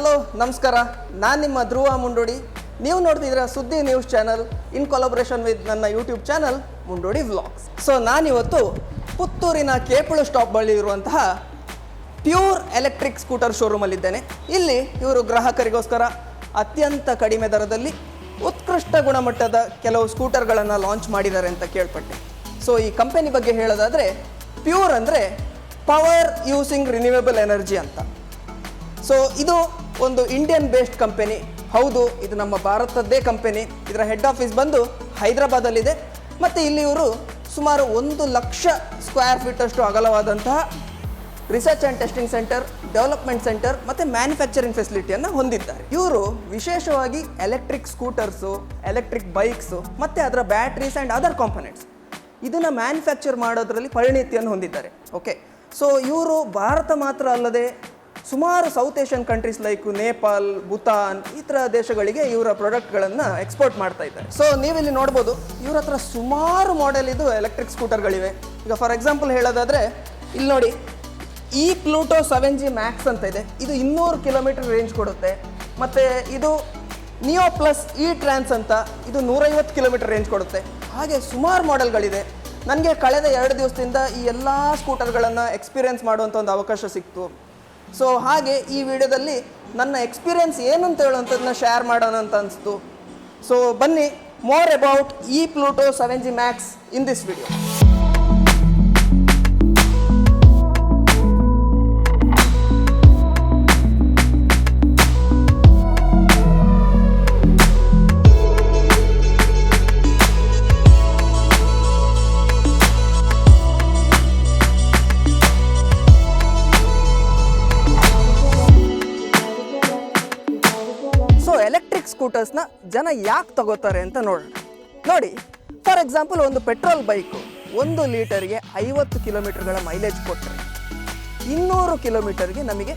Hello ನಮಸ್ಕಾರ. ನಾನು ನಿಮ್ಮ ಧ್ರುವ ಮುಂಡೋಡಿ. ನೀವು ನೋಡ್ತಿದ್ದೀರಾ Suddi news channel in collaboration with ನನ್ನ YouTube channel Mundodi vlogs so ನಾನಿವತ್ತು ಪುತ್ತೂರಿನ ಕೇಪಳು ಸ್ಟಾಪ್ ಬಳಿ ಇರುವಂತಹ ಪ್ಯೂರ್ ಎಲೆಕ್ಟ್ರಿಕ್ ಸ್ಕೂಟರ್ ಶೋರೂಮಲ್ಲಿದ್ದೇನೆ ಇಲ್ಲಿ ಇವರು ಗ್ರಾಹಕರಿಗೋಸ್ಕರ ಅತ್ಯಂತ ಕಡಿಮೆ ದರದಲ್ಲಿ ಉತ್ಕೃಷ್ಟ ಗುಣಮಟ್ಟದ ಕೆಲವು ಸ್ಕೂಟರ್ಗಳನ್ನು ಲಾಂಚ್ ಮಾಡಿದ್ದಾರೆ ಅಂತ ಕೇಳ್ಪಟ್ಟೆ. ಸೊ ಈ ಕಂಪನಿ ಬಗ್ಗೆ ಹೇಳೋದಾದರೆ ಪ್ಯೂರ್ ಅಂದರೆ ಪವರ್ ಯೂಸಿಂಗ್ ರಿನ್ಯೂವೇಬಲ್ ಎನರ್ಜಿ ಅಂತ. ಸೊ ಇದು ಒಂದು ಇಂಡಿಯನ್ ಬೇಸ್ಡ್ ಕಂಪನಿ ಹೌದು, ಇದು ನಮ್ಮ ಭಾರತದ್ದೇ ಕಂಪನಿ ಇದರ ಹೆಡ್ ಆಫೀಸ್ ಬಂದು ಹೈದರಾಬಾದಲ್ಲಿದೆ. ಮತ್ತು ಇಲ್ಲಿ ಇವರು ಸುಮಾರು ಒಂದು ಲಕ್ಷ ಸ್ಕ್ವೇರ್ ಫೀಟಷ್ಟು ಅಗಲವಾದಂತಹ research and testing centre development centre ಮತ್ತು ಮ್ಯಾನುಫ್ಯಾಕ್ಚರಿಂಗ್ ಫೆಸಿಲಿಟಿಯನ್ನು ಹೊಂದಿದ್ದಾರೆ. ಇವರು ವಿಶೇಷವಾಗಿ ಎಲೆಕ್ಟ್ರಿಕ್ ಸ್ಕೂಟರ್ಸು ಎಲೆಕ್ಟ್ರಿಕ್ ಬೈಕ್ಸು ಮತ್ತು ಅದರ ಬ್ಯಾಟ್ರೀಸ್ ಆ್ಯಂಡ್ ಅದರ್ ಕಾಂಪೊನೆಂಟ್ಸ್ ಇದನ್ನು ಮ್ಯಾನುಫ್ಯಾಕ್ಚರ್ ಮಾಡೋದರಲ್ಲಿ ಪರಿಣಿತಿಯನ್ನು ಹೊಂದಿದ್ದಾರೆ. ಓಕೆ ಸೊ ಇವರು ಭಾರತ ಮಾತ್ರ ಅಲ್ಲದೆ ಸುಮಾರು south Asian countries like Nepal Bhutan ಈ ಥರ ದೇಶಗಳಿಗೆ ಇವರ ಪ್ರಾಡಕ್ಟ್ಗಳನ್ನು ಎಕ್ಸ್ಪೋರ್ಟ್ ಮಾಡ್ತಾ ಇದ್ದಾರೆ. ಸೊ ನೀವಿಲ್ಲಿ ನೋಡ್ಬೋದು, ಇವ್ರ ಹತ್ರ ಸುಮಾರು ಮಾಡೆಲ್ ಇದು ಎಲೆಕ್ಟ್ರಿಕ್ ಸ್ಕೂಟರ್ಗಳಿವೆ ಈಗ ಫಾರ್ ಎಕ್ಸಾಂಪಲ್ ಹೇಳೋದಾದರೆ, ಇಲ್ಲಿ ನೋಡಿ, ಈ ಪ್ಲೂಟೋ ಸೆವೆನ್ ಜಿ ಮ್ಯಾಕ್ಸ್ ಅಂತ ಇದೆ. ಇದು ಇನ್ನೂರು ಕಿಲೋಮೀಟರ್ ರೇಂಜ್ ಕೊಡುತ್ತೆ. ಮತ್ತು ಇದು ನಿಯೋ ಪ್ಲಸ್ ಇ ಟ್ರಾನ್ಸ್ ಅಂತ, ಇದು ನೂರೈವತ್ತು ಕಿಲೋಮೀಟರ್ ರೇಂಜ್ ಕೊಡುತ್ತೆ. ಹಾಗೆ ಸುಮಾರು ಮಾಡೆಲ್ಗಳಿದೆ ನನಗೆ ಕಳೆದ ಎರಡು ದಿವಸದಿಂದ ಈ ಎಲ್ಲ ಸ್ಕೂಟರ್ಗಳನ್ನು ಎಕ್ಸ್ಪೀರಿಯೆನ್ಸ್ ಮಾಡುವಂಥ ಒಂದು ಅವಕಾಶ ಸಿಕ್ತು. ಸೊ ಹಾಗೆ ಈ ವಿಡಿಯೋದಲ್ಲಿ ನನ್ನ ಎಕ್ಸ್ಪೀರಿಯೆನ್ಸ್ ಏನು ಅಂತ ಹೇಳುವಂಥದ್ದನ್ನ ಶೇರ್ ಮಾಡೋಣ ಅಂತ ಅನಿಸ್ತು. ಸೊ ಬನ್ನಿ ಮೋರ್ ಅಬೌಟ್ ಈ Pluto seven G max in this video ಸ್ಕೂಟರ್ಸ್ನ ಜನ ಯಾಕೆ ತಗೋತಾರೆ ಅಂತ ನೋಡೋಣ. ನೋಡಿ ಫಾರ್ ಎಕ್ಸಾಂಪಲ್ ಒಂದು ಪೆಟ್ರೋಲ್ ಬೈಕು ಒಂದು ಲೀಟರ್ಗೆ ಐವತ್ತು ಕಿಲೋಮೀಟರ್ಗಳ ಮೈಲೇಜ್ ಕೊಟ್ಟರೆ ಇನ್ನೂರು ಕಿಲೋಮೀಟರ್ಗೆ ನಮಗೆ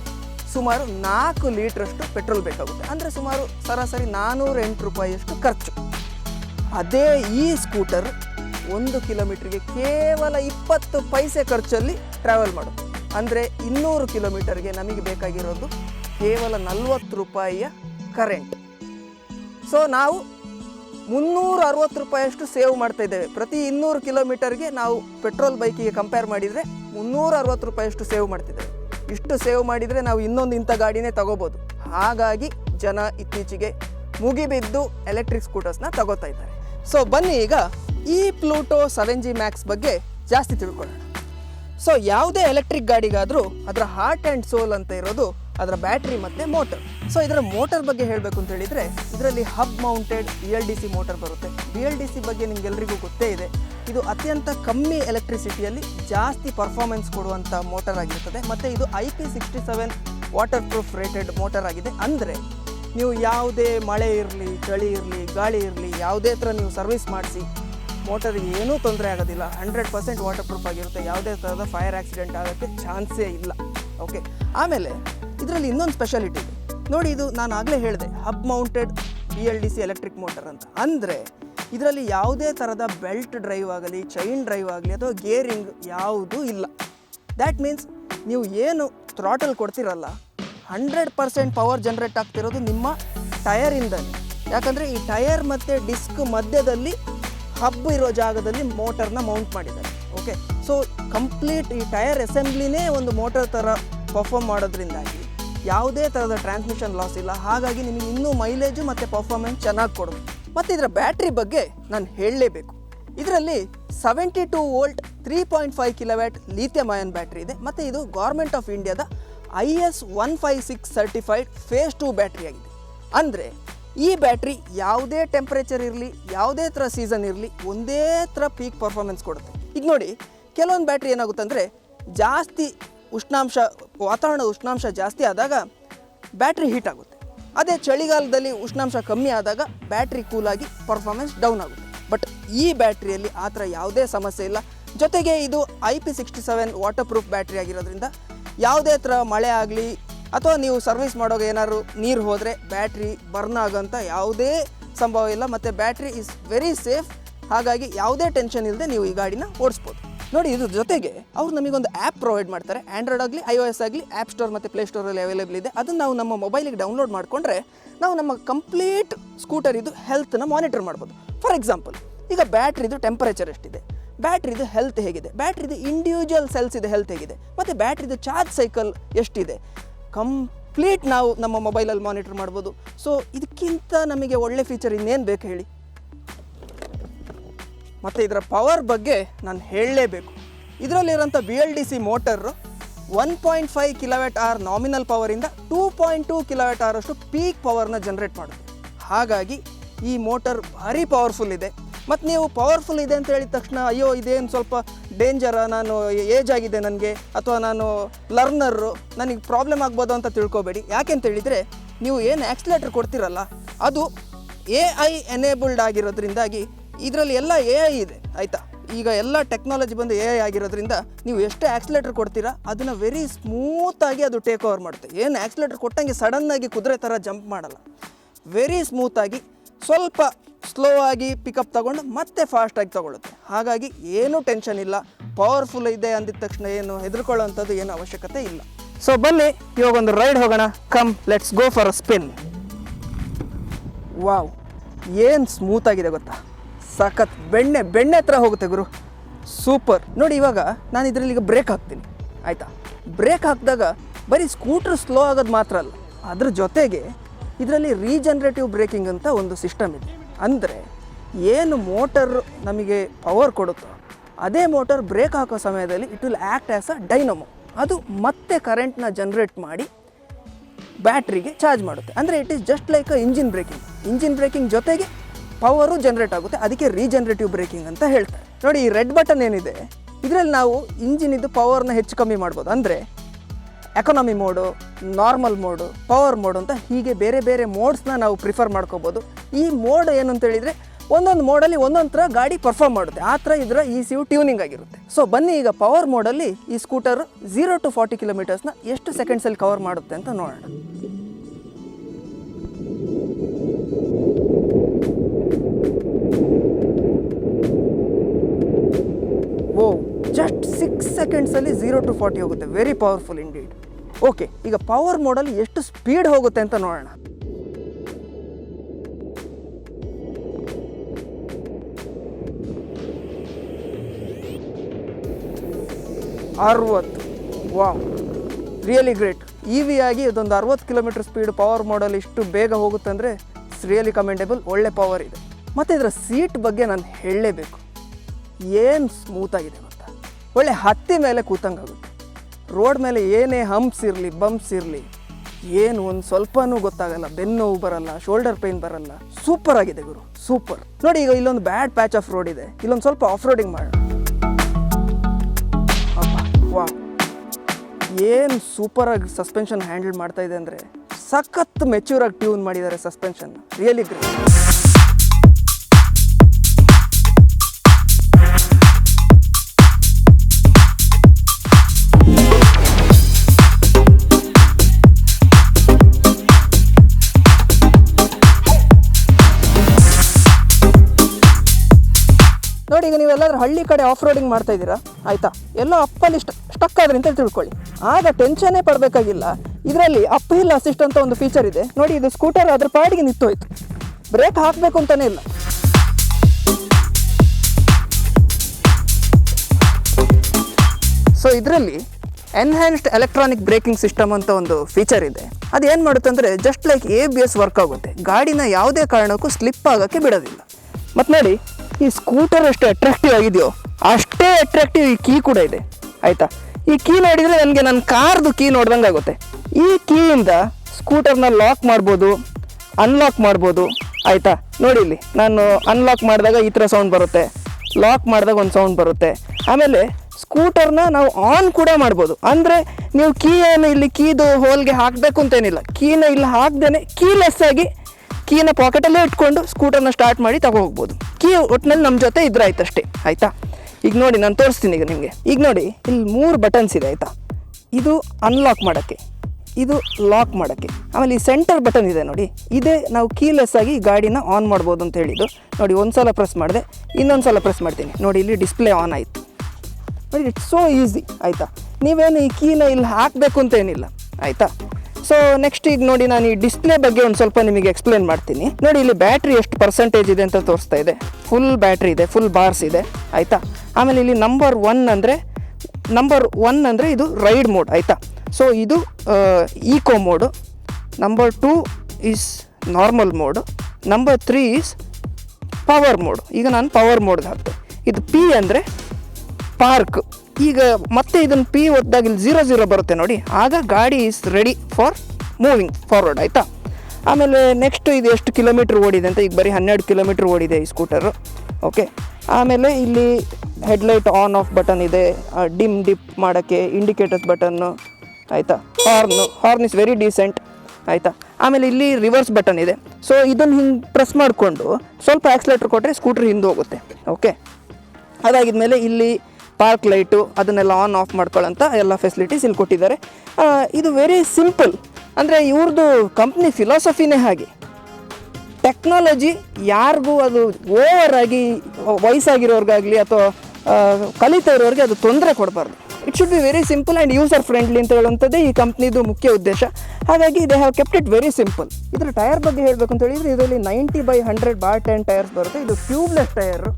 ಸುಮಾರು ನಾಲ್ಕು ಲೀಟ್ರಷ್ಟು ಪೆಟ್ರೋಲ್ ಬೇಕಾಗುತ್ತೆ. ಅಂದರೆ ಸುಮಾರು ಸರಾಸರಿ ನಾನ್ನೂರ ಎಂಟು ರೂಪಾಯಿಯಷ್ಟು ಖರ್ಚು. ಅದೇ ಈ ಸ್ಕೂಟರ್ ಒಂದು ಕಿಲೋಮೀಟರ್ಗೆ ಕೇವಲ ಇಪ್ಪತ್ತು ಪೈಸೆ ಖರ್ಚಲ್ಲಿ ಟ್ರಾವೆಲ್ ಮಾಡುತ್ತೆ. ಅಂದರೆ ಇನ್ನೂರು ಕಿಲೋಮೀಟರ್ಗೆ ನಮಗೆ ಬೇಕಾಗಿರೋದು ಕೇವಲ ನಲ್ವತ್ತು ರೂಪಾಯಿಯ ಕರೆಂಟ್ ಸೊ ನಾವು ಮುನ್ನೂರ ಅರವತ್ತು ರೂಪಾಯಿಯಷ್ಟು ಸೇವ್ ಮಾಡ್ತಾ ಇದ್ದೇವೆ. ಪ್ರತಿ ಇನ್ನೂರು ಕಿಲೋಮೀಟರ್ಗೆ ನಾವು ಪೆಟ್ರೋಲ್ ಬೈಕಿಗೆ ಕಂಪೇರ್ ಮಾಡಿದರೆ ಮುನ್ನೂರ ಅರವತ್ತು ರೂಪಾಯಿಯಷ್ಟು ಸೇವ್ ಮಾಡ್ತಿದ್ದೇವೆ ಇಷ್ಟು ಸೇವ್ ಮಾಡಿದರೆ ನಾವು ಇನ್ನೊಂದು ಇಂಥ ಗಾಡಿನೇ ತಗೋಬೋದು. ಹಾಗಾಗಿ ಜನ ಇತ್ತೀಚೆಗೆ ಮುಗಿಬಿದ್ದು ಎಲೆಕ್ಟ್ರಿಕ್ ಸ್ಕೂಟರ್ಸ್ನ ತಗೋತಾ ಇದ್ದಾರೆ. ಸೊ ಬನ್ನಿ ಈಗ ಈ ಪ್ಲೂಟೋ ಸೆವೆನ್ ಜಿ ಮ್ಯಾಕ್ಸ್ ಬಗ್ಗೆ ಜಾಸ್ತಿ ತಿಳ್ಕೊಳ್ಳೋಣ. ಸೊ ಯಾವುದೇ ಎಲೆಕ್ಟ್ರಿಕ್ ಗಾಡಿಗಾದರೂ ಅದರ ಹಾರ್ಟ್ ಆ್ಯಂಡ್ ಸೋಲ್ ಅಂತ ಇರೋದು ಅದರ ಬ್ಯಾಟ್ರಿ ಮತ್ತು ಮೋಟರ್. ಸೊ ಇದರ ಮೋಟರ್ ಬಗ್ಗೆ ಹೇಳಬೇಕು ಅಂತ ಹೇಳಿದರೆ, ಇದರಲ್ಲಿ hub mounted B L D C motor ಬರುತ್ತೆ. ಬಿ ಎಲ್ ಡಿ ಸಿ ಬಗ್ಗೆ ನಿಮಗೆಲ್ಲರಿಗೂ ಗೊತ್ತೇ ಇದೆ. ಇದು ಅತ್ಯಂತ ಕಮ್ಮಿ ಎಲೆಕ್ಟ್ರಿಸಿಟಿಯಲ್ಲಿ ಜಾಸ್ತಿ ಪರ್ಫಾರ್ಮೆನ್ಸ್ ಕೊಡುವಂಥ ಮೋಟರ್ ಆಗಿರ್ತದೆ. ಮತ್ತು ಇದು I P sixty seven waterproof rated motor ಆಗಿದೆ. ಅಂದರೆ, ನೀವು ಯಾವುದೇ ಮಳೆ ಇರಲಿ, ಚಳಿ ಇರಲಿ, ಗಾಳಿ ಇರಲಿ, ಯಾವುದೇ ಥರ ನೀವು ಸರ್ವಿಸ್ ಮಾಡಿಸಿ ಮೋಟರ್ಗೆ ಏನೂ ತೊಂದರೆ ಆಗೋದಿಲ್ಲ. ಹಂಡ್ರೆಡ್ ಪರ್ಸೆಂಟ್ ವಾಟರ್ ಪ್ರೂಫ್ ಆಗಿರುತ್ತೆ. ಯಾವುದೇ ಥರದ ಫೈರ್ ಆಕ್ಸಿಡೆಂಟ್ ಆಗೋಕ್ಕೆ ಚಾನ್ಸೇ ಇಲ್ಲ. ಓಕೆ ಆಮೇಲೆ ಇದರಲ್ಲಿ ಇನ್ನೊಂದು ಸ್ಪೆಷಾಲಿಟಿ ಇದೆ. ನೋಡಿ ಇದು ನಾನು ಆಗಲೇ ಹೇಳಿದೆ hub mounted B L D C electric motor ಅಂತ. ಅಂದರೆ ಇದರಲ್ಲಿ ಯಾವುದೇ ಥರದ ಬೆಲ್ಟ್ ಡ್ರೈವ್ ಆಗಲಿ ಚೈನ್ ಡ್ರೈವ್ ಆಗಲಿ ಅಥವಾ ಗೇರಿಂಗ್ ಯಾವುದೂ ಇಲ್ಲ. ದ್ಯಾಟ್ ಮೀನ್ಸ್ ನೀವು ಏನು ಥ್ರಾಟಲ್ ಕೊಡ್ತಿರಲ್ಲ ಹಂಡ್ರೆಡ್ ಪರ್ಸೆಂಟ್ ಪವರ್ ಜನ್ರೇಟ್ ಆಗ್ತಿರೋದು ನಿಮ್ಮ ಟಯರಿಂದಲೇ ಯಾಕಂದರೆ ಈ ಟಯರ್ ಮತ್ತು ಡಿಸ್ಕ್ ಮಧ್ಯದಲ್ಲಿ ಹಬ್ ಇರೋ ಜಾಗದಲ್ಲಿ ಮೋಟರ್ನ ಮೌಂಟ್ ಮಾಡಿದ್ದಾರೆ. ಓಕೆ ಸೊ ಕಂಪ್ಲೀಟ್ ಈ ಟಯರ್ ಅಸೆಂಬ್ಲಿನೇ ಒಂದು ಮೋಟರ್ ಥರ ಪರ್ಫಾರ್ಮ್ ಮಾಡೋದ್ರಿಂದಾಗಿ ಯಾವುದೇ ಥರದ ಟ್ರಾನ್ಸ್ಮಿಷನ್ ಲಾಸ್ ಇಲ್ಲ. ಹಾಗಾಗಿ ನಿಮಗೆ ಇನ್ನೂ ಮೈಲೇಜು ಮತ್ತು ಪರ್ಫಾರ್ಮೆನ್ಸ್ ಚೆನ್ನಾಗಿ ಕೊಡೋದು. ಮತ್ತು ಇದರ ಬ್ಯಾಟ್ರಿ ಬಗ್ಗೆ ನಾನು ಹೇಳಲೇಬೇಕು. ಇದರಲ್ಲಿ seventy two volt three point five kilowatt lithium ion battery ಇದೆ. ಮತ್ತು ಇದು ಗೌರ್ಮೆಂಟ್ ಆಫ್ ಇಂಡಿಯಾದ I S one five six certified phase two battery ಆಗಿದೆ. ಅಂದರೆ ಈ ಬ್ಯಾಟ್ರಿ ಯಾವುದೇ ಟೆಂಪ್ರೇಚರ್ ಇರಲಿ, ಯಾವುದೇ ಥರ ಸೀಸನ್ ಇರಲಿ, ಒಂದೇ ಥರ ಪೀಕ್ ಪರ್ಫಾರ್ಮೆನ್ಸ್ ಕೊಡುತ್ತೆ. ಈಗ ನೋಡಿ, ಕೆಲವೊಂದು ಬ್ಯಾಟ್ರಿ ಏನಾಗುತ್ತೆ ಅಂದರೆ ಜಾಸ್ತಿ ಉಷ್ಣಾಂಶ, ವಾತಾವರಣದ ಉಷ್ಣಾಂಶ ಜಾಸ್ತಿ ಆದಾಗ ಬ್ಯಾಟ್ರಿ ಹೀಟ್ ಆಗುತ್ತೆ. ಅದೇ ಚಳಿಗಾಲದಲ್ಲಿ ಉಷ್ಣಾಂಶ ಕಮ್ಮಿ ಆದಾಗ ಬ್ಯಾಟ್ರಿ ಕೂಲಾಗಿ ಪರ್ಫಾರ್ಮೆನ್ಸ್ ಡೌನ್ ಆಗುತ್ತೆ. ಬಟ್ ಈ ಬ್ಯಾಟ್ರಿಯಲ್ಲಿ ಆ ಥರ ಯಾವುದೇ ಸಮಸ್ಯೆ ಇಲ್ಲ. ಜೊತೆಗೆ ಇದು I P sixty seven waterproof battery ಆಗಿರೋದ್ರಿಂದ ಯಾವುದೇ ಥರ ಮಳೆ ಆಗಲಿ ಅಥವಾ ನೀವು ಸರ್ವಿಸ್ ಮಾಡೋಕೆ ಏನಾದ್ರು ನೀರು ಹೋದರೆ ಬ್ಯಾಟ್ರಿ ಬರ್ನ್ ಆಗೋಂಥ ಯಾವುದೇ ಸಂಭವ ಇಲ್ಲ. ಮತ್ತು ಬ್ಯಾಟ್ರಿ ಇಸ್ ವೆರಿ ಸೇಫ್ ಹಾಗಾಗಿ ಯಾವುದೇ ಟೆನ್ಷನ್ ಇಲ್ಲದೆ ನೀವು ಈ ಗಾಡಿನ ಓಡಿಸ್ಬೋದು. ನೋಡಿ, ಇದ್ರ ಜೊತೆಗೆ ಅವ್ರು ನಮಗೊಂದು ಆ್ಯಪ್ ಪ್ರೊವೈಡ್ ಮಾಡ್ತಾರೆ. ಆ್ಯಂಡ್ರಾಯ್ಡ್ ಆಗಲಿ ಐ ಒ ಎಸ್ ಆಗಲಿ ಆ್ಯಪ್ ಸ್ಟೋರ್ ಮತ್ತು ಪ್ಲೇ ಸ್ಟೋರಲ್ಲಿ ಅವೈಲೇಬಲ್ ಇದೆ. ಅದನ್ನು ನಾವು ನಮ್ಮ ಮೊಬೈಲಿಗೆ ಡೌನ್ಲೋಡ್ ಮಾಡಿಕೊಂಡ್ರೆ ನಾವು ನಮ್ಮ ಕಂಪ್ಲೀಟ್ ಸ್ಕೂಟರ್ ಇದು ಹೆಲ್ತ್ನ ಮಾನಿಟರ್ ಮಾಡ್ಬೋದು. ಫಾರ್ ಎಕ್ಸಾಂಪಲ್ ಈಗ ಬ್ಯಾಟ್ರಿದು ಟೆಂಪರೇಚರ್ ಎಷ್ಟಿದೆ? ಬ್ಯಾಟ್ರಿದು ಹೆಲ್ತ್ ಹೇಗಿದೆ? ಬ್ಯಾಟ್ರಿದು ಇಂಡಿವಿಜುವಲ್ ಸೆಲ್ಸ್ ಇದೆ ಹೆಲ್ತ್ ಹೇಗಿದೆ? ಮತ್ತು ಬ್ಯಾಟ್ರಿದು ಚಾರ್ಜ್ ಸೈಕಲ್ ಎಷ್ಟಿದೆ? ಕಂಪ್ಲೀಟ್ ನಾವು ನಮ್ಮ ಮೊಬೈಲಲ್ಲಿ ಮಾನಿಟರ್ ಮಾಡ್ಬೋದು. ಸೊ ಇದಕ್ಕಿಂತ ನಮಗೆ ಒಳ್ಳೆ ಫೀಚರ್ ಇನ್ನೇನು ಬೇಕು ಹೇಳಿ? ಮತ್ತು ಇದರ ಪವರ್ ಬಗ್ಗೆ ನಾನು ಹೇಳಲೇಬೇಕು. ಇದರಲ್ಲಿರೋಂಥ B L D C motor one point five kilowatt or nominal ಪವರಿಂದ two point two kilowatt ಅಷ್ಟು ಪೀಕ್ ಪವರ್ನ ಜನ್ರೇಟ್ ಮಾಡುತ್ತೆ. ಹಾಗಾಗಿ ಈ ಮೋಟರ್ ಭಾರಿ ಪವರ್ಫುಲ್ ಇದೆ. ಮತ್ತು ನೀವು ಪವರ್ಫುಲ್ ಇದೆ ಅಂತ ಹೇಳಿದ ತಕ್ಷಣ, ಅಯ್ಯೋ, ಇದೇನು ಸ್ವಲ್ಪ ಡೇಂಜರ ನಾನು ಏಜ್ ಆಗಿದೆ ನನಗೆ. ಅಥವಾ ನಾನು ಲರ್ನರು ನನಗೆ ಪ್ರಾಬ್ಲಮ್ ಆಗ್ಬೋದು ಅಂತ ತಿಳ್ಕೊಬೇಡಿ. ಯಾಕೆಂತ ಹೇಳಿದರೆ, ನೀವು ಏನು ಆ್ಯಕ್ಸಿಲೇಟ್ರ್ ಕೊಡ್ತೀರಲ್ಲ, ಅದು ಎ ಐ ಎನೇಬಲ್ಡ್ ಆಗಿರೋದ್ರಿಂದಾಗಿ ಇದರಲ್ಲಿ ಎಲ್ಲ ಎ ಐ ಇದೆ, ಆಯಿತಾ? ಈಗ ಎಲ್ಲ ಟೆಕ್ನಾಲಜಿ ಬಂದು ಎ ಐ ಆಗಿರೋದ್ರಿಂದ ನೀವು ಎಷ್ಟು ಆಕ್ಸಿಲೇಟರ್ ಕೊಡ್ತೀರಾ, ಅದನ್ನು ವೆರಿ ಸ್ಮೂತಾಗಿ ಅದು ಟೇಕ್ ಓವರ್ ಮಾಡುತ್ತೆ. ಏನು ಆಕ್ಸಿಲೇಟರ್ ಕೊಟ್ಟಂಗೆ ಸಡನ್ನಾಗಿ ಕುದುರೆ ಥರ ಜಂಪ್ ಮಾಡಲ್ಲ. ವೆರಿ ಸ್ಮೂತಾಗಿ ಸ್ವಲ್ಪ ಸ್ಲೋ ಆಗಿ ಪಿಕಪ್ ತಗೊಂಡು ಮತ್ತೆ ಫಾಸ್ಟಾಗಿ ತೊಗೊಳುತ್ತೆ. ಹಾಗಾಗಿ ಏನೂ ಟೆನ್ಷನ್ ಇಲ್ಲ. ಪವರ್ಫುಲ್ ಇದೆ ಅಂದಿದ ತಕ್ಷಣ ಏನು ಹೆದರ್ಕೊಳ್ಳೋವಂಥದ್ದು ಏನು ಅವಶ್ಯಕತೆ ಇಲ್ಲ. ಸೊ ಬನ್ನಿ, ಇವಾಗ ಒಂದು ರೈಡ್ ಹೋಗೋಣ. Come let's go for a spin wow ಏನು ಸ್ಮೂತಾಗಿದೆ ಗೊತ್ತಾ? ಸಖತ್ ಬೆಣ್ಣೆ ಬೆಣ್ಣೆ ಹತ್ರ ಹೋಗುತ್ತೆ ಗುರು. ಸೂಪರ್ ನೋಡಿ ಇವಾಗ ನಾನು ಇದರಲ್ಲಿ ಈಗ ಬ್ರೇಕ್ ಹಾಕ್ತೀನಿ. ಆಯಿತಾ? ಬ್ರೇಕ್ ಹಾಕಿದಾಗ ಬರೀ ಸ್ಕೂಟ್ರ್ ಸ್ಲೋ ಆಗೋದು ಮಾತ್ರ ಅಲ್ಲ, ಅದ್ರ ಜೊತೆಗೆ ಇದರಲ್ಲಿ ರೀಜನ್ರೇಟಿವ್ ಬ್ರೇಕಿಂಗ್ ಅಂತ ಒಂದು ಸಿಸ್ಟಮ್ ಇದೆ. ಅಂದರೆ ಏನು ಮೋಟರ್ ನಮಗೆ ಪವರ್ ಕೊಡುತ್ತೋ, ಅದೇ ಮೋಟರ್ ಬ್ರೇಕ್ ಹಾಕೋ ಸಮಯದಲ್ಲಿ it will act as a dynamo ಅದು ಮತ್ತೆ ಕರೆಂಟ್ನ ಜನ್ರೇಟ್ ಮಾಡಿ ಬ್ಯಾಟ್ರಿಗೆ ಚಾರ್ಜ್ ಮಾಡುತ್ತೆ. ಅಂದರೆ it is just like a engine braking engine braking ಜೊತೆಗೆ ಪವರು ಜನ್ರೇಟ್ ಆಗುತ್ತೆ. ಅದಕ್ಕೆ ರೀಜನ್ರೇಟಿವ್ ಬ್ರೇಕಿಂಗ್ ಅಂತ ಹೇಳ್ತಾರೆ. ನೋಡಿ, ಈ ರೆಡ್ ಬಟನ್ ಏನಿದೆ, ಇದರಲ್ಲಿ ನಾವು ಇಂಜಿನ್ ಇಂಜಿನಿದ್ದು ಪವರ್ನ ಹೆಚ್ಚು ಕಮ್ಮಿ ಮಾಡ್ಬೋದು. ಅಂದರೆ economy mode normal mode power mode ಅಂತ ಹೀಗೆ ಬೇರೆ ಬೇರೆ ಮೋಡ್ಸ್ನ ನಾವು ಪ್ರಿಫರ್ ಮಾಡ್ಕೋಬೋದು. ಈ ಮೋಡ್ ಏನು ಅಂತ ಹೇಳಿದರೆ, ಒಂದೊಂದು ಮೋಡಲ್ಲಿ ಒಂದೊಂದು ಥರ ಗಾಡಿ ಪರ್ಫಾರ್ಮ್ ಮಾಡುತ್ತೆ. ಆ ಥರ ಇದರ ಈ ಸಿ ಯು ಟ್ಯೂನಿಂಗ್ ಆಗಿರುತ್ತೆ. ಸೊ ಬನ್ನಿ ಈಗ ಪವರ್ ಮೋಡಲ್ಲಿ ಈ ಸ್ಕೂಟರ್ ಝೀರೋ ಟು ಫಾರ್ಟಿ ಕಿಲೋಮೀಟರ್ಸ್ನ ಎಷ್ಟು ಸೆಕೆಂಡ್ಸಲ್ಲಿ ಕವರ್ ಮಾಡುತ್ತೆ ಅಂತ ನೋಡೋಣ. ಜಸ್ಟ್ ಸಿಕ್ಸ್ ಸೆಕೆಂಡ್ಸಲ್ಲಿ ಝೀರೋ ಟು ಫಾರ್ಟಿ ಹೋಗುತ್ತೆ. ವೆರಿ ಪವರ್ಫುಲ್ ಇಂಡೀಡ್ ಓಕೆ ಈಗ ಪವರ್ ಮೋಡಲ್ಲಿ ಎಷ್ಟು ಸ್ಪೀಡ್ ಹೋಗುತ್ತೆ ಅಂತ ನೋಡೋಣ. ಅರವತ್ತು. Wow really great E V ಆಗಿ ಇದೊಂದು ಅರವತ್ತು ಕಿಲೋಮೀಟರ್ ಸ್ಪೀಡ್ ಪವರ್ ಮಾಡಲ್ ಇಷ್ಟು ಬೇಗ ಹೋಗುತ್ತೆ ಅಂದರೆ ರಿಯಲಿ ಕಮೆಂಡೇಬಲ್ ಒಳ್ಳೆ ಪವರ್ ಇದೆ. ಮತ್ತು ಇದರ ಸೀಟ್ ಬಗ್ಗೆ ನಾನು ಹೇಳಲೇಬೇಕು. ಏನು ಸ್ಮೂತಾಗಿದೆ ಒಳ್ಳೆ ಹತ್ತಿ ಮೇಲೆ ಕೂತಂಗಾಗುತ್ತೆ. ರೋಡ್ ಮೇಲೆ ಏನೇ ಹಂಪ್ಸ್ ಇರಲಿ ಬಂಪ್ಸ್ ಇರಲಿ, ಏನು ಒಂದು ಸ್ವಲ್ಪನೂ ಗೊತ್ತಾಗಲ್ಲ, ಬೆನ್ನು ನೋವು ಬರಲ್ಲ ಶೋಲ್ಡರ್ ಪೇನ್ ಬರಲ್ಲ ಸೂಪರ್ ಆಗಿದೆ ಗುರು ಸೂಪರ್ ನೋಡಿ ಈಗ ಇಲ್ಲೊಂದು ಬ್ಯಾಡ್ ಪ್ಯಾಚ್ ಆಫ್ ರೋಡ್ ಇದೆ, ಇಲ್ಲೊಂದು ಸ್ವಲ್ಪ ಆಫ್ ರೋಡಿಂಗ್ ಮಾಡೋಣ ವಾ ಏನು ಸೂಪರಾಗಿ ಸಸ್ಪೆನ್ಷನ್ ಹ್ಯಾಂಡಲ್ ಮಾಡ್ತಾ ಇದೆ ಅಂದರೆ ಸಖತ್ ಮೆಚ್ಯೂರಾಗಿ ಟ್ಯೂನ್ ಮಾಡಿದ್ದಾರೆ ಸಸ್ಪೆನ್ಷನ್ ರಿಯಲಿ ಗ್ರೇಟ್ ಈಗ ನೀವೆಲ್ಲಾದ್ರೂ ಹಳ್ಳಿ ಕಡೆ ಆಫ್ ರೋಡಿಂಗ್ ಮಾಡ್ತಾ ಇದ್ದೀರಾ? ಆಯ್ತಾ? ಎಲ್ಲೋ ಅಪ್ಪಲ್ಲಿ ಸ್ಟಕ್ ಆದ್ರೆ ಅಂತ ತಿಳ್ಕೊಳ್ಳಿ. ಆಗ ಟೆನ್ಷನ್ನೇ ಪಡಬೇಕಾಗಿಲ್ಲ. ಇದರಲ್ಲಿ ಅಪ್ ಹಿಲ್ ಅಸಿಸ್ಟ್ ಅಂತ ಒಂದು ಫೀಚರ್ ಇದೆ. ನೋಡಿ, ಇದು ಸ್ಕೂಟರ್ ಅದ್ರ ಪಾಡಿಗೆ ನಿಂತೋಯ್ತು. ಬ್ರೇಕ್ ಹಾಕಬೇಕು ಅಂತಾನೆ ಇಲ್ಲ. ಸೊ ಇದರಲ್ಲಿ ಎನ್ಹ್ಯಾನ್ಸ್ಡ್ ಎಲೆಕ್ಟ್ರಾನಿಕ್ ಬ್ರೇಕಿಂಗ್ ಸಿಸ್ಟಮ್ ಅಂತ ಒಂದು ಫೀಚರ್ ಇದೆ. ಅದು ಏನು ಮಾಡುತ್ತೆ ಅಂದರೆ just like A B S work ಆಗುತ್ತೆ. ಗಾಡಿನ ಯಾವುದೇ ಕಾರಣಕ್ಕೂ ಸ್ಲಿಪ್ ಆಗೋಕ್ಕೆ ಬಿಡೋದಿಲ್ಲ. ಮತ್ತು ನೋಡಿ ಈ ಸ್ಕೂಟರ್ ಎಷ್ಟು ಅಟ್ರಾಕ್ಟಿವ್ ಆಗಿದೆಯೋ? ಅಷ್ಟೇ ಅಟ್ರಾಕ್ಟಿವ್ ಈ ಕೀ ಕೂಡ ಇದೆ. ಆಯಿತಾ? ಈ ಕೀ ನೋಡಿದರೆ ನನಗೆ ನನ್ನ ಕಾರ್ದು ಕೀ ನೋಡ್ದಂಗೆ ಆಗುತ್ತೆ. ಈ ಕೀಯಿಂದ ಸ್ಕೂಟರ್ನ ಲಾಕ್ ಮಾಡ್ಬೋದು ಅನ್ಲಾಕ್ ಮಾಡ್ಬೋದು. ಆಯಿತಾ? ನೋಡಿ ಇಲ್ಲಿ, ನಾನು ಅನ್ಲಾಕ್ ಮಾಡಿದಾಗ ಈ ಥರ ಸೌಂಡ್ ಬರುತ್ತೆ. ಲಾಕ್ ಮಾಡಿದಾಗ ಒಂದು ಸೌಂಡ್ ಬರುತ್ತೆ. ಆಮೇಲೆ ಸ್ಕೂಟರ್ನ ನಾವು ಆನ್ ಕೂಡ ಮಾಡ್ಬೋದು. ಅಂದರೆ ನೀವು ಕೀ ಏನು ಇಲ್ಲಿ ಕೀದು ಹೋಲ್ಗೆ ಹಾಕಬೇಕು ಅಂತೇನಿಲ್ಲ. ಕೀನ ಇಲ್ಲಿ ಹಾಕ್ದೇನೆ ಕೀಲೆಸ್ ಆಗಿ ಕೀನ ಪಾಕೆಟಲ್ಲೇ ಇಟ್ಕೊಂಡು ಸ್ಕೂಟರ್ನ ಸ್ಟಾರ್ಟ್ ಮಾಡಿ ಹೋಗ್ಬೋದು ಕೀ ಒಟ್ಟಿನಲ್ಲಿ ನಮ್ಮ ಜೊತೆ ಇದ್ರೆ ಆಯ್ತು? ಈಗ ನೋಡಿ, ನಾನು ತೋರಿಸ್ತೀನಿ ಈಗ ನಿಮಗೆ. ಈಗ ನೋಡಿ, ಇಲ್ಲಿ ಮೂರು ಬಟನ್ಸ್ ಇದೆ, ಆಯಿತಾ? ಇದು ಅನ್ಲಾಕ್ ಮಾಡೋಕ್ಕೆ, ಇದು ಲಾಕ್ ಮಾಡೋಕ್ಕೆ. ಆಮೇಲೆ ಈ ಸೆಂಟರ್ ಬಟನ್ ಇದೆ ನೋಡಿ, ಇದೇ ನಾವು ಕೀಲೆಸ್ ಆಗಿ ಗಾಡಿನ ಆನ್ ಮಾಡ್ಬೋದು ಅಂತ ಹೇಳಿದ್ದು. ನೋಡಿ ಒಂದು ಸಲ ಪ್ರೆಸ್ ಮಾಡಿದೆ ಇನ್ನೊಂದು ಸಲ ಪ್ರೆಸ್ ಮಾಡ್ತೀನಿ. ನೋಡಿ, ಇಲ್ಲಿ ಡಿಸ್ಪ್ಲೇ ಆನ್ ಆಯಿತು. ನೋಡಿ ಇಟ್ಸ್ ಸೋ ಈಸಿ ಆಯಿತಾ? ನೀವೇನು ಈ ಕೀನ ಇಲ್ಲಿ ಹಾಕಬೇಕು ಅಂತ ಏನಿಲ್ಲ, ಆಯಿತಾ? ಸೊ ನೆಕ್ಸ್ಟ್ ಈಗ ನೋಡಿ ನಾನು ಈ ಡಿಸ್ಪ್ಲೇ ಬಗ್ಗೆ ಒಂದು ಸ್ವಲ್ಪ ನಿಮಗೆ ಎಕ್ಸ್ಪ್ಲೇನ್ ಮಾಡ್ತೀನಿ. ನೋಡಿ, ಇಲ್ಲಿ ಬ್ಯಾಟ್ರಿ ಎಷ್ಟು ಪರ್ಸೆಂಟೇಜ್ ಇದೆ ಅಂತ ತೋರಿಸ್ತಾ ಇದೆ. ಫುಲ್ ಬ್ಯಾಟ್ರಿ ಇದೆ ಫುಲ್ ಬಾರ್ಸ್ ಇದೆ. ಆಯಿತಾ? ಆಮೇಲೆ ಇಲ್ಲಿ ನಂಬರ್ ಒನ್ ಅಂದರೆ ನಂಬರ್ ಒನ್ ಅಂದರೆ ಇದು ರೈಡ್ ಮೋಡ್ ಆಯಿತಾ? ಸೊ ಇದು eco mode number two is normal mode number three is power mode ಈಗ ನಾನು ಪವರ್ ಮೋಡ್ಗೆ ಹಾಕ್ತೆ. ಇದು ಪಿ ಅಂದರೆ ಪಾರ್ಕ್ ಈಗ ಮತ್ತೆ ಇದನ್ನು ಪಿ ಒತ್ತಿದಾಗ ಇಲ್ಲಿ ಝೀರೋ ಝೀರೋ ಬರುತ್ತೆ ನೋಡಿ. ಆಗ ಗಾಡಿ is ready for moving forward ಆಯಿತಾ? ಆಮೇಲೆ ನೆಕ್ಸ್ಟ್ ಇದು ಎಷ್ಟು ಕಿಲೋಮೀಟ್ರ್ ಓಡಿದೆ ಅಂತ, ಈಗ ಬರೀ ಹನ್ನೆರಡು ಕಿಲೋಮೀಟ್ರ್ ಓಡಿದೆ ಈ ಸ್ಕೂಟರು ಓಕೆ ಆಮೇಲೆ ಇಲ್ಲಿ ಹೆಡ್ಲೈಟ್ ಆನ್ ಆಫ್ ಬಟನ್ ಇದೆ ಡಿಮ್ ಡಿಪ್ ಮಾಡೋಕ್ಕೆ ಇಂಡಿಕೇಟರ್ಸ್ ಬಟನ್ನು ಆಯಿತಾ? Horn horn is very decent ಆಯಿತಾ? ಆಮೇಲೆ ಇಲ್ಲಿ ರಿವರ್ಸ್ ಬಟನ್ ಇದೆ. ಸೊ ಇದನ್ನು ಹಿಂಗೆ ಪ್ರೆಸ್ ಮಾಡಿಕೊಂಡು ಸ್ವಲ್ಪ ಆ್ಯಕ್ಸ್ಲೇಟ್ರ್ ಕೊಟ್ಟರೆ ಸ್ಕೂಟ್ರ್ ಹಿಂದೆ ಹೋಗುತ್ತೆ. ಓಕೆ ಅದಾಗಿದ್ಮೇಲೆ ಇಲ್ಲಿ ಪಾರ್ಕ್ ಲೈಟು ಅದನ್ನೆಲ್ಲ ಆನ್ ಆಫ್ ಮಾಡ್ಕೊಳ್ಳೋಂಥ ಎಲ್ಲ ಫೆಸಿಲಿಟೀಸ್ ಇಲ್ಲಿ ಕೊಟ್ಟಿದ್ದಾರೆ. ಇದು ವೆರಿ ಸಿಂಪಲ್ ಅಂದರೆ ಇವ್ರದ್ದು ಕಂಪ್ನಿ ಫಿಲಾಸಫಿನೇ ಹಾಗೆ. ಟೆಕ್ನಾಲಜಿ ಯಾರಿಗೂ ಅದು ಓವರ್ ಆಗಿ, ವಯಸ್ಸಾಗಿರೋರ್ಗಾಗಲಿ ಅಥವಾ ಕಲಿತಾ ಇರೋರಿಗೆ ಅದು ತೊಂದರೆ ಕೊಡಬಾರ್ದು. It should be very simple and user friendly ಅಂತ ಹೇಳುವಂಥದ್ದೇ ಈ ಕಂಪ್ನಿದು ಮುಖ್ಯ ಉದ್ದೇಶ. ಹಾಗಾಗಿ they have kept it very simple ಇದರ ಟೈರ್ ಬಗ್ಗೆ ಹೇಳಬೇಕು ಅಂತ ಹೇಳಿದರೆ, ಇದರಲ್ಲಿ ninety by hundred bar ten tyres ಬರುತ್ತೆ. ಇದು tubeless tyre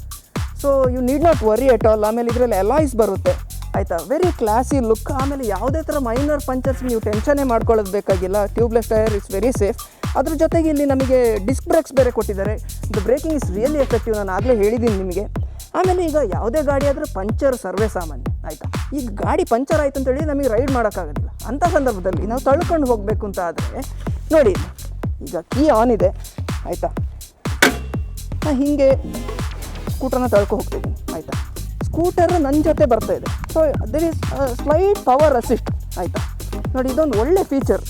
so you need not worry at all ಆಮೇಲೆ ಇದರಲ್ಲಿ ಎಲಾಯ್ಸ್ ಬರುತ್ತೆ. ಆಯಿತಾ? ವೆರಿ ಕ್ಲಾಸಿ ಲುಕ್ ಆಮೇಲೆ ಯಾವುದೇ ಥರ ಮೈನರ್ ಪಂಚರ್ಸ್ ನೀವು ಟೆನ್ಷನೇ ಮಾಡ್ಕೊಳ್ಳೋದು ಬೇಕಾಗಿಲ್ಲ. Tubeless tyre is very safe ಅದ್ರ ಜೊತೆಗೆ ಇಲ್ಲಿ ನಮಗೆ ಡಿಸ್ಕ್ ಬ್ರೇಕ್ಸ್ ಬೇರೆ ಕೊಟ್ಟಿದ್ದಾರೆ. The braking is really effective ನಾನು ಆಗಲೇ ಹೇಳಿದ್ದೀನಿ ನಿಮಗೆ. ಆಮೇಲೆ ಈಗ ಯಾವುದೇ ಗಾಡಿ ಆದರೂ ಪಂಚರ್ ಸರ್ವೇ ಸಾಮಾನ್ಯ. ಆಯಿತಾ? ಈಗ ಗಾಡಿ ಪಂಚರ್ ಆಯಿತು ಅಂತೇಳಿ ನಮಗೆ ರೈಡ್ ಮಾಡೋಕ್ಕಾಗೋದಿಲ್ಲ. ಅಂಥ ಸಂದರ್ಭದಲ್ಲಿ ನಾವು ತಳ್ಕೊಂಡು ಹೋಗಬೇಕು ಅಂತ ಆದರೆ, ನೋಡಿ ಈಗ ಕೀ ಆನ್ ಇದೆ. ಆಯಿತಾ? ಹೀಗೆ ಸ್ಕೂಟರ್ನ ತಳ್ಕೊ ಹೋಗ್ತೀನಿ ಆಯಿತಾ? ಸ್ಕೂಟರ್ ನನ್ನ ಜೊತೆ ಬರ್ತಾ ಇದೆ. So there is slight power assist ಆಯಿತಾ? ನೋಡಿ, ಇದೊಂದು ಒಳ್ಳೆ ಫೀಚರ್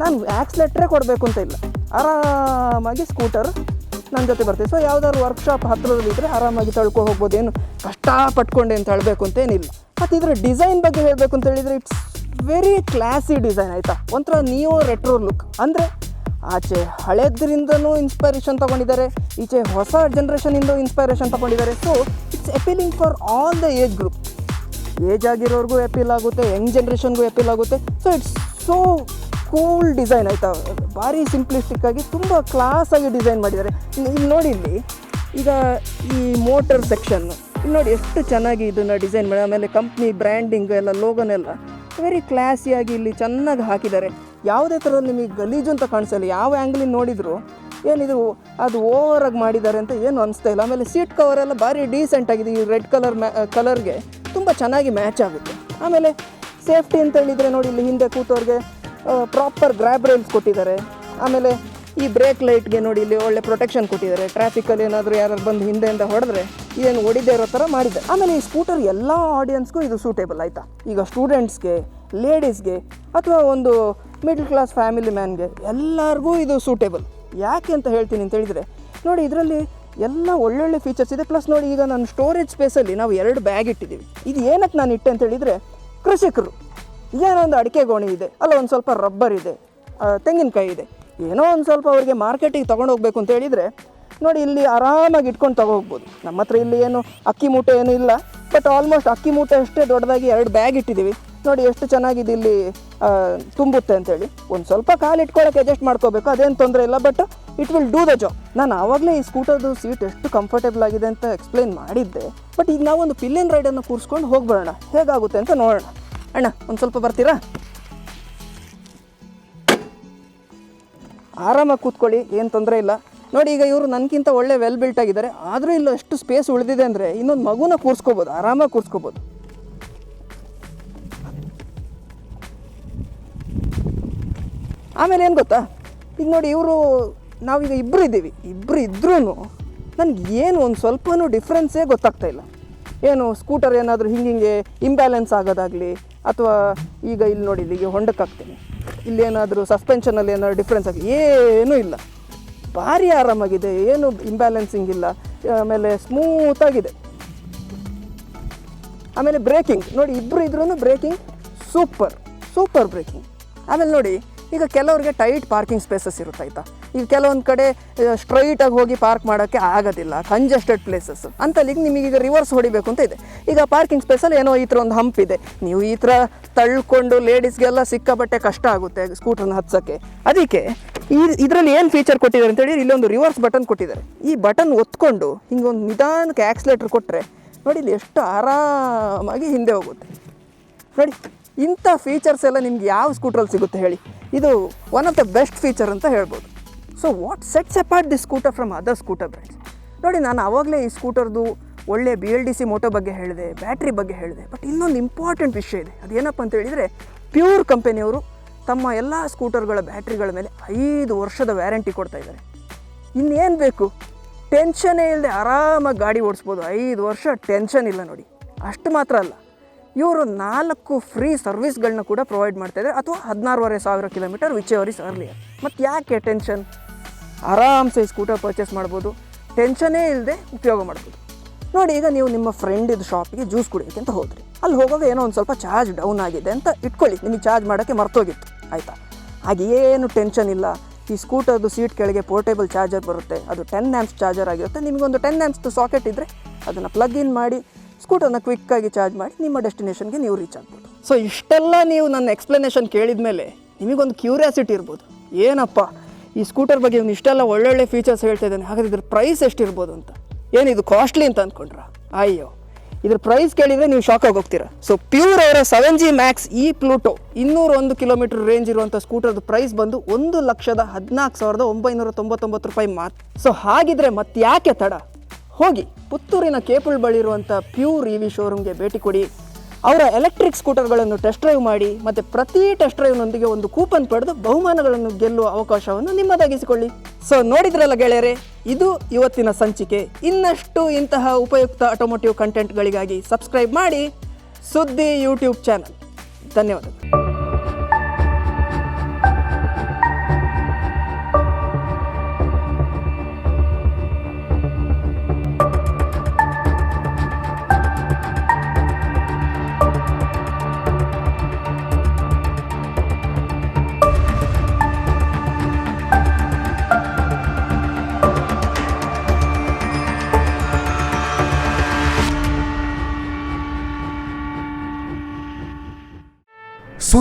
ನಾನು ಆಕ್ಸಿಲೇಟ್ರೇ ಕೊಡಬೇಕು ಅಂತ ಇಲ್ಲ. ಆರಾಮಾಗಿ ಸ್ಕೂಟರ್ ನನ್ನ ಜೊತೆ ಬರ್ತೀವಿ. ಸೊ ಯಾವುದಾದ್ರು ವರ್ಕ್ಶಾಪ್ ಹತ್ತಿರದಲ್ಲಿದ್ದರೆ ಆರಾಮಾಗಿ ತಳ್ಕೊ ಹೋಗ್ಬೋದು ಏನು ಕಷ್ಟಪಟ್ಕೊಂಡೆ ಅಂತ ಹೇಳಬೇಕು ಅಂತ ಏನಿಲ್ಲ. ಮತ್ತು ಇದರ ಡಿಸೈನ್ ಬಗ್ಗೆ ಹೇಳಬೇಕು ಅಂತ ಹೇಳಿದರೆ ಇಟ್ಸ್ ವೆರಿ ಕ್ಲಾಸಿ ಡಿಸೈನ್ ಆಯಿತಾ? ಒಂಥರ ನಿಯೋ ರೆಟ್ರೋ ಲುಕ್ ಅಂದರೆ ಆಚೆ ಹಳೆದ್ರಿಂದನೂ ಇನ್ಸ್ಪೈರೇಷನ್ ತೊಗೊಂಡಿದ್ದಾರೆ, ಈಚೆ ಹೊಸ ಜನ್ರೇಷನಿಂದ inspiration ತೊಗೊಂಡಿದ್ದಾರೆ. So it's appealing for all the age group age ಆಗಿರೋರ್ಗೂ appeal ಆಗುತ್ತೆ ಯಂಗ್ ಜನ್ರೇಷನ್ಗೂ ಎಪೀಲ್ ಆಗುತ್ತೆ. So it's so cool design ಆಯಿತಾ? ಭಾರಿ ಸಿಂಪ್ಲಿಸ್ಟಿಕ್ ಆಗಿ ತುಂಬ ಕ್ಲಾಸಾಗಿ ಡಿಸೈನ್ ಮಾಡಿದ್ದಾರೆ. ಇಲ್ಲಿ ನೋಡಿ ಇಲ್ಲಿ, ಈಗ ಈ ಮೋಟರ್ ಸೆಕ್ಷನ್ನು ಇಲ್ಲಿ ನೋಡಿ ಎಷ್ಟು ಚೆನ್ನಾಗಿ ಇದನ್ನು ಡಿಸೈನ್ ಮಾಡಿ, ಆಮೇಲೆ ಕಂಪ್ನಿ ಬ್ರ್ಯಾಂಡಿಂಗ್ ಎಲ್ಲ ಲೋಗೋನೆಲ್ಲ ವೆರಿ ಕ್ಲಾಸಿಯಾಗಿ ಇಲ್ಲಿ ಚೆನ್ನಾಗಿ ಹಾಕಿದ್ದಾರೆ. ಯಾವುದೇ ಥರ ನಿಮಗೆ ಗಲೀಜು ಅಂತ ಕಾಣಿಸಲ್ಲ ಯಾವ ಆ್ಯಂಗ್ಲಿಂದ ನೋಡಿದ್ರು ಏನಿದು ಅದು ಓವರಾಗಿ ಮಾಡಿದ್ದಾರೆ ಅಂತ ಏನು ಅನಿಸ್ತಾ ಇಲ್ಲ. ಆಮೇಲೆ ಸೀಟ್ ಕವರ್ ಎಲ್ಲ ಭಾರಿ ಡೀಸೆಂಟ್ ಆಗಿದೆ. ಈ ರೆಡ್ ಕಲರ್ ಮ್ಯಾ ಕಲರ್ಗೆ ತುಂಬ ಚೆನ್ನಾಗಿ ಮ್ಯಾಚ್ ಆಗುತ್ತೆ. ಆಮೇಲೆ ಸೇಫ್ಟಿ ಅಂತ ಹೇಳಿದರೆ ನೋಡಿ, ಇಲ್ಲಿ ಹಿಂದೆ ಕೂತವ್ರಿಗೆ ಪ್ರಾಪರ್ ಗ್ರ್ಯಾಬ್ ರೈಲ್ಸ್ ಕೊಟ್ಟಿದ್ದಾರೆ. ಆಮೇಲೆ ಈ ಬ್ರೇಕ್ ಲೈಟ್ಗೆ ನೋಡಿ, ಇಲ್ಲಿ ಒಳ್ಳೆ ಪ್ರೊಟೆಕ್ಷನ್ ಕೊಟ್ಟಿದ್ದಾರೆ. ಟ್ರಾಫಿಕಲ್ಲಿ ಏನಾದರೂ ಯಾರು ಬಂದು ಹಿಂದೆಯಿಂದ ಹೊಡೆದ್ರೆ ಏನು ಹೊಡಿದೇ ಇರೋ ಥರ ಮಾಡಿದ್ದಾರೆ. ಆಮೇಲೆ ಈ ಸ್ಕೂಟರ್ ಎಲ್ಲ ಆಡಿಯನ್ಸ್ಗೂ ಇದು ಸೂಟೇಬಲ್ ಆಯಿತಾ? ಈಗ ಸ್ಟೂಡೆಂಟ್ಸ್ಗೆ ಲೇಡೀಸ್ಗೆ ಅಥವಾ ಒಂದು ಮಿಡ್ಲ್ ಕ್ಲಾಸ್ ಫ್ಯಾಮಿಲಿ ಮ್ಯಾನ್ಗೆ ಎಲ್ಲರಿಗೂ ಇದು ಸೂಟೇಬಲ್ ಯಾಕೆ ಅಂತ ಹೇಳ್ತೀನಿ ಅಂತ ಹೇಳಿದರೆ, ನೋಡಿ ಇದರಲ್ಲಿ ಎಲ್ಲ ಒಳ್ಳೊಳ್ಳೆ ಫೀಚರ್ಸ್ ಇದೆ. ಪ್ಲಸ್ ನೋಡಿ ಈಗ ನಾನು ಸ್ಟೋರೇಜ್ ಸ್ಪೇಸಲ್ಲಿ ನಾವು ಎರಡು ಬ್ಯಾಗ್ ಇಟ್ಟಿದ್ದೀವಿ. ಇದು ಏನಕ್ಕೆ ನಾನು ಇಟ್ಟೆ ಅಂತ ಹೇಳಿದರೆ, ಕೃಷಿಕರು. ಏನೋ ಒಂದು ಅಡಿಕೆ ಗೋಣಿ ಇದೆ, ಅಲ್ಲ ಒಂದು ಸ್ವಲ್ಪ ರಬ್ಬರ್ ಇದೆ ತೆಂಗಿನಕಾಯಿ ಇದೆ. ಏನೋ ಒಂದು ಸ್ವಲ್ಪ ಅವರಿಗೆ ಮಾರ್ಕೆಟಿಗೆ ತೊಗೊಂಡು ಹೋಗಬೇಕು ಅಂತ ಹೇಳಿದರೆ, ನೋಡಿ ಇಲ್ಲಿ ಆರಾಮಾಗಿ ಇಟ್ಕೊಂಡು ತಗೋಗ್ಬೋದು. ನಮ್ಮ ಹತ್ರ ಇಲ್ಲಿ ಏನು ಅಕ್ಕಿ ಮೂಟೆ ಏನೂ ಇಲ್ಲ ಬಟ್ ಆಲ್ಮೋಸ್ಟ್ ಅಕ್ಕಿ ಮೂಟೆ ಅಷ್ಟೇ ದೊಡ್ಡದಾಗಿ ಎರಡು ಬ್ಯಾಗ್ ಇಟ್ಟಿದ್ದೀವಿ. ನೋಡಿ ಎಷ್ಟು ಚೆನ್ನಾಗಿದೆ ಇಲ್ಲಿ ತುಂಬುತ್ತೆ ಅಂತೇಳಿ. ಒಂದು ಸ್ವಲ್ಪ ಕಾಲು ಇಟ್ಕೊಳ್ಳೋಕೆ ಅಡ್ಜಸ್ಟ್ ಮಾಡ್ಕೋಬೇಕು, ಅದೇನು ತೊಂದರೆ ಇಲ್ಲ but it will do the job ನಾನು ಆವಾಗಲೇ ಈ ಸ್ಕೂಟರ್ದು ಸೀಟ್ ಎಷ್ಟು ಕಂಫರ್ಟೇಬಲ್ ಆಗಿದೆ ಅಂತ ಎಕ್ಸ್ಪ್ಲೈನ್ ಮಾಡಿದ್ದೆ ಬಟ್ ಈಗ ನಾವು ಒಂದು ಪಿಲ್ಲಿಯನ್ ರೈಡನ್ನು ಕೂರಿಸ್ಕೊಂಡು ಹೋಗ್ಬರೋಣ. ಹೇಗಾಗುತ್ತೆ ಅಂತ ನೋಡೋಣ. ಅಣ್ಣ, ಒಂದು ಸ್ವಲ್ಪ ಬರ್ತೀರಾ? ಆರಾಮಾಗಿ ಕೂತ್ಕೊಳ್ಳಿ, ಏನು ತೊಂದರೆ ಇಲ್ಲ. ನೋಡಿ, ಈಗ ಇವರು ನನಗಿಂತ ಒಳ್ಳೆ ವೆಲ್ ಬಿಲ್ಟ್ ಆಗಿದ್ದಾರೆ, ಆದರೂ ಇಲ್ಲ ಎಷ್ಟು ಸ್ಪೇಸ್ ಉಳಿದಿದೆ ಅಂದರೆ ಇನ್ನೊಂದು ಮಗುನ ಕೂರಿಸ್ಕೋಬೋದು ಆರಾಮಾಗಿ ಕೂರಿಸ್ಕೋಬೋದು. ಆಮೇಲೆ ಏನು ಗೊತ್ತಾ? ಈಗ ನೋಡಿ ಇವರು ನಾವೀಗ ಇಬ್ಬರು ಇದ್ದೀವಿ. ಇಬ್ಬರು ಇದ್ರೂ ನನಗೆ ಏನು ಒಂದು ಸ್ವಲ್ಪನೂ ಡಿಫ್ರೆನ್ಸೇ ಗೊತ್ತಾಗ್ತಾ ಇಲ್ಲ. ಏನು ಸ್ಕೂಟರ್ ಏನಾದರೂ ಹಿಂಗೆ ಹಿಂಗೆ ಇಂಬ್ಯಾಲೆನ್ಸ್ ಆಗೋದಾಗಲಿ ಅಥವಾ ಈಗ ಇಲ್ಲಿ ನೋಡಿ ಇಲ್ಲಿಗೆ ಹೊಂಡಕ್ಕೆ ಹಾಕ್ತೀನಿ. ಇಲ್ಲಿ ಏನಾದರೂ ಸಸ್ಪೆನ್ಷನಲ್ಲಿ ಏನಾದರೂ ಡಿಫ್ರೆನ್ಸ್ ಆಗಿ ಏನೂ ಇಲ್ಲ. ಭಾರಿ ಆರಾಮಾಗಿದೆ, ಏನು ಇಂಬ್ಯಾಲೆನ್ಸಿಂಗ್ ಇಲ್ಲ. ಆಮೇಲೆ ಸ್ಮೂತಾಗಿದೆ ಆಮೇಲೆ ಬ್ರೇಕಿಂಗ್ ನೋಡಿ ಇಬ್ಬರು ಇದ್ರೂ ಬ್ರೇಕಿಂಗ್ ಸೂಪರ್ ಸೂಪರ್ ಬ್ರೇಕಿಂಗ್ ಆಮೇಲೆ ನೋಡಿ ಈಗ ಕೆಲವರಿಗೆ ಟೈಟ್ ಪಾರ್ಕಿಂಗ್ ಸ್ಪೇಸಸ್ ಇರುತ್ತೆ ಈಗ ಕೆಲವೊಂದು ಕಡೆ ಸ್ಟ್ರೈಟಾಗಿ ಹೋಗಿ ಪಾರ್ಕ್ ಮಾಡೋಕ್ಕೆ ಆಗೋದಿಲ್ಲ ಕಂಜೆಸ್ಟೆಡ್ ಪ್ಲೇಸಸ್ ಅಂತಲ್ಲಿಗೆ ನಿಮಗೀಗ ರಿವರ್ಸ್ ಹೊಡಿಬೇಕು ಅಂತ ಇದೆ. ಈಗ ಪಾರ್ಕಿಂಗ್ ಸ್ಪೇಸಲ್ಲಿ ಏನೋ ಈ ಥರ ಒಂದು ಹಂಪ್ ಇದೆ. ನೀವು ಈ ಥರ ತಳ್ಕೊಂಡು ಲೇಡೀಸ್ಗೆಲ್ಲ ಸಿಕ್ಕಾಪಟ್ಟೆ ಕಷ್ಟ ಆಗುತ್ತೆ ಸ್ಕೂಟ್ರನ್ನ ಹತ್ಸೋಕ್ಕೆ. ಅದಕ್ಕೆ ಈ ಇದರಲ್ಲಿ ಏನು ಫೀಚರ್ ಕೊಟ್ಟಿದ್ದಾರೆ ಅಂತೇಳಿ ಇಲ್ಲೊಂದು ರಿವರ್ಸ್ ಬಟನ್ ಕೊಟ್ಟಿದ್ದಾರೆ. ಈ ಬಟನ್ ಒತ್ಕೊಂಡು ಹಿಂಗೊಂದು ನಿಧಾನಕ್ಕೆ ಆಕ್ಸಿಲೇಟ್ರ್ ಕೊಟ್ಟರೆ ನೋಡಿ ಇಲ್ಲಿ ಎಷ್ಟು ಆರಾಮಾಗಿ ಹಿಂದೆ ಹೋಗುತ್ತೆ. ನೋಡಿ, ಇಂಥ ಫೀಚರ್ಸ್ ಎಲ್ಲ ನಿಮ್ಗೆ ಯಾವ ಸ್ಕೂಟ್ರಲ್ಲಿ ಸಿಗುತ್ತೆ ಹೇಳಿ. ಇದು one of the best feature ಅಂತ ಹೇಳ್ಬೋದು. So what sets apart the scooter from other scooter brands ನೋಡಿ, ನಾನು ಆವಾಗಲೇ ಈ ಸ್ಕೂಟರ್ದು ಒಳ್ಳೆ B L D C motor ಬಗ್ಗೆ ಹೇಳಿದೆ ಬ್ಯಾಟ್ರಿ ಬಗ್ಗೆ ಹೇಳಿದೆ ಬಟ್ ಇನ್ನೊಂದು ಇಂಪಾರ್ಟೆಂಟ್ ವಿಷಯ ಇದೆ. ಅದೇನಪ್ಪ ಅಂತ ಹೇಳಿದರೆ ಪ್ಯೂರ್ ಕಂಪೆನಿಯವರು ತಮ್ಮ ಎಲ್ಲ ಸ್ಕೂಟರ್ಗಳ ಬ್ಯಾಟ್ರಿಗಳ ಮೇಲೆ ಐದು ವರ್ಷದ ವ್ಯಾರಂಟಿ ಕೊಡ್ತಾ ಇದ್ದಾರೆ. ಇನ್ನೇನು ಬೇಕು? ಟೆನ್ಷನೇ ಇಲ್ಲದೆ ಆರಾಮಾಗಿ ಗಾಡಿ ಓಡಿಸ್ಬೋದು. ಐದು ವರ್ಷ ಟೆನ್ಷನ್ ಇಲ್ಲ ನೋಡಿ. ಅಷ್ಟು ಮಾತ್ರ ಅಲ್ಲ. ಇವರು ನಾಲ್ಕು ಫ್ರೀ ಸರ್ವಿಸ್ಗಳನ್ನ ಕೂಡ ಪ್ರೊವೈಡ್ ಮಾಡ್ತಾ ಇದ್ದಾರೆ. ಅಥವಾ ಹದಿನಾರೂವರೆ ಸಾವಿರ ಕಿಲೋಮೀಟರ್ ವಿಚ್ ಅವರ್ಸ್ ಅರ್ಲಿಯರ್ ಮತ್ತು ಯಾಕೆ ಟೆನ್ಷನ್ ಆರಾಮ್ಸೆ ಸ್ಕೂಟರ್ ಪರ್ಚೇಸ್ ಮಾಡ್ಬೋದು. ಟೆನ್ಷನೇ ಇಲ್ಲದೆ ಉಪಯೋಗ ಮಾಡ್ಬೋದು. ನೋಡಿ, ಈಗ ನೀವು ನಿಮ್ಮ ಫ್ರೆಂಡಿದ ಶಾಪಿಗೆ ಜ್ಯೂಸ್ ಕುಡಿಯೋಕ್ಕೆ ಅಂತ ಹೋದ್ರಿ. ಅಲ್ಲಿ ಹೋಗೋವಾಗ ಏನೋ ಒಂದು ಸ್ವಲ್ಪ ಚಾರ್ಜ್ ಡೌನ್ ಆಗಿದೆ ಅಂತ ಇಟ್ಕೊಳ್ಳಿ. ನಿಮಗೆ ಚಾರ್ಜ್ ಮಾಡೋಕ್ಕೆ ಮರ್ತೋಗಿತ್ತು. ಆಯಿತಾ? ಹಾಗೇನು ಟೆನ್ಷನ್ ಇಲ್ಲ. ಈ ಸ್ಕೂಟರ್ದು ಸೀಟ್ ಕೆಳಗೆ ಪೋರ್ಟೇಬಲ್ ಚಾರ್ಜರ್ ಬರುತ್ತೆ. ಅದು ಟೆನ್ ಆ್ಯಮ್ಸ್ ಚಾರ್ಜರ್ ಆಗಿರುತ್ತೆ. ನಿಮಗೊಂದು ಟೆನ್ ಆ್ಯಮ್ಸ್ದು ಸಾಕೆಟ್ ಇದ್ದರೆ ಅದನ್ನು ಪ್ಲಗ್ ಇನ್ ಮಾಡಿ ಸ್ಕೂಟರ್ನ ಕ್ವಿಕ್ಕಾಗಿ ಚಾರ್ಜ್ ಮಾಡಿ ನಿಮ್ಮ ಡೆಸ್ಟಿನೇಷನ್ಗೆ ನೀವು ರೀಚ್ ಆಗ್ಬೋದು. ಸೊ ಇಷ್ಟೆಲ್ಲ ನೀವು ನನ್ನ ಎಕ್ಸ್ಪ್ಲನೇಷನ್ ಕೇಳಿದ ಮೇಲೆ ನಿಮಗೊಂದು ಕ್ಯೂರಿಯಾಸಿಟಿ ಇರ್ಬೋದು. ಏನಪ್ಪ, ಈ ಸ್ಕೂಟರ್ ಬಗ್ಗೆ ಇವ್ನು ಇಷ್ಟೆಲ್ಲ ಒಳ್ಳೊಳ್ಳೆ ಫೀಚರ್ಸ್ ಹೇಳ್ತಾ ಇದ್ದಾನೆ. ಹಾಗಾದ್ರೆ ಇದ್ರ ಪ್ರೈಸ್ ಎಷ್ಟಿರ್ಬೋದು ಅಂತ? ಏನಿದು ಕಾಸ್ಟ್ಲಿ ಅಂತ ಅಂದ್ಕೊಂಡ್ರ ಅಯ್ಯೋ, ಇದ್ರ ಪ್ರೈಸ್ ಕೇಳಿದರೆ ನೀವು ಶಾಕ್ ಹೋಗ್ತೀರಾ. ಸೊ ಪ್ಯೂರ್ ಅವರ ಸೆವೆನ್ ಜಿ ಮ್ಯಾಕ್ಸ್ ಈ ಪ್ಲೂಟೋ ಇನ್ನೂರ ಒಂದು ಕಿಲೋಮೀಟರ್ ರೇಂಜ್ ಇರುವಂಥ ಸ್ಕೂಟರ್ದು ಪ್ರೈಸ್ ಬಂದು ಒಂದು ಲಕ್ಷದ ಹದಿನಾಲ್ಕು ಸಾವಿರದ ಒಂಬೈನೂರ ತೊಂಬತ್ತೊಂಬತ್ತು ರೂಪಾಯಿ ಮಾತ್ರ. ಸೊ ಹಾಗಿದ್ರೆ ಮತ್ತ್ಯಾಕೆ ತಡ? ಹೋಗಿ ಪುತ್ತೂರಿನ ಕೇಪುಲ್ ಬಳಿ ಇರುವಂಥ ಪ್ಯೂರ್ ಇ ವಿ ಶೋರೂಮ್ಗೆ ಭೇಟಿ ಕೊಡಿ. ಅವರ ಎಲೆಕ್ಟ್ರಿಕ್ ಸ್ಕೂಟರ್ಗಳನ್ನು ಟೆಸ್ಟ್ ಡ್ರೈವ್ ಮಾಡಿ ಮತ್ತು ಪ್ರತಿ ಟೆಸ್ಟ್ ಡ್ರೈವ್ನೊಂದಿಗೆ ಒಂದು ಕೂಪನ್ ಪಡೆದು ಬಹುಮಾನಗಳನ್ನು ಗೆಲ್ಲುವ ಅವಕಾಶವನ್ನು ನಿಮ್ಮದಾಗಿಸಿಕೊಳ್ಳಿ. ಸೊ ನೋಡಿದ್ರಲ್ಲ ಗೆಳೆಯರೆ, ಇದು ಇವತ್ತಿನ ಸಂಚಿಕೆ. ಇನ್ನಷ್ಟು ಇಂತಹ ಉಪಯುಕ್ತ ಆಟೋಮೋಟಿವ್ ಕಂಟೆಂಟ್ಗಳಿಗಾಗಿ ಸಬ್ಸ್ಕ್ರೈಬ್ ಮಾಡಿ. ಸುದ್ದಿ ಯೂಟ್ಯೂಬ್ ಚಾನಲ್ ಧನ್ಯವಾದಗಳು.